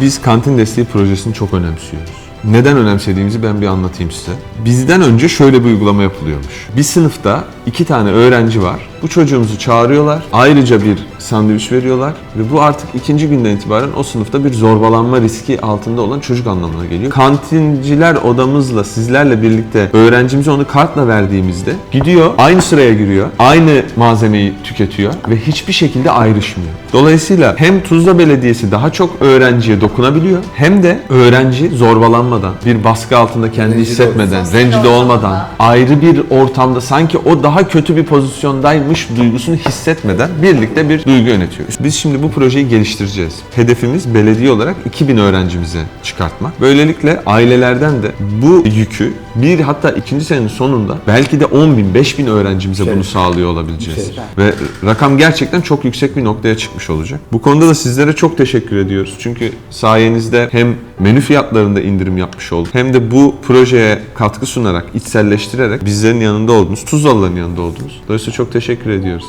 Biz kantin desteği projesini çok önemsiyoruz. Neden önemsediğimizi ben bir anlatayım size. Bizden önce şöyle bir uygulama yapılıyormuş. Bir sınıfta iki tane öğrenci var. Bu çocuğumuzu çağırıyorlar. Ayrıca bir sandviç veriyorlar. Ve bu artık ikinci günden itibaren o sınıfta bir zorbalanma riski altında olan çocuk anlamına geliyor. Kantinciler odamızla sizlerle birlikte öğrencimize onu kartla verdiğimizde gidiyor aynı sıraya giriyor. Aynı malzemeyi tüketiyor ve hiçbir şekilde ayrışmıyor. Dolayısıyla hem Tuzla Belediyesi daha çok öğrenciye dokunabiliyor hem de öğrenci zorbalanmadan, bir baskı altında kendi Rencide hissetmeden, rencide olmadan, ayrı bir ortamda sanki o daha kötü bir pozisyondaymış duygusunu hissetmeden birlikte bir duygu yönetiyoruz. Biz şimdi bu projeyi geliştireceğiz. Hedefimiz belediye olarak 2000 öğrencimize çıkartmak. Böylelikle ailelerden de bu yükü bir hatta ikinci senenin sonunda belki de 10 bin, 5 bin öğrencimize bunu sağlıyor olabileceğiz. Güzel. Ve rakam gerçekten çok yüksek bir noktaya çıkmış olacak. Bu konuda da sizlere çok teşekkür ediyoruz. Çünkü sayenizde hem menü fiyatlarında indirim yapmış olduk hem de bu projeye katkı sunarak, içselleştirerek bizlerin yanında oldunuz, Tuzlalıların yanında oldunuz. Dolayısıyla çok teşekkür ediyoruz.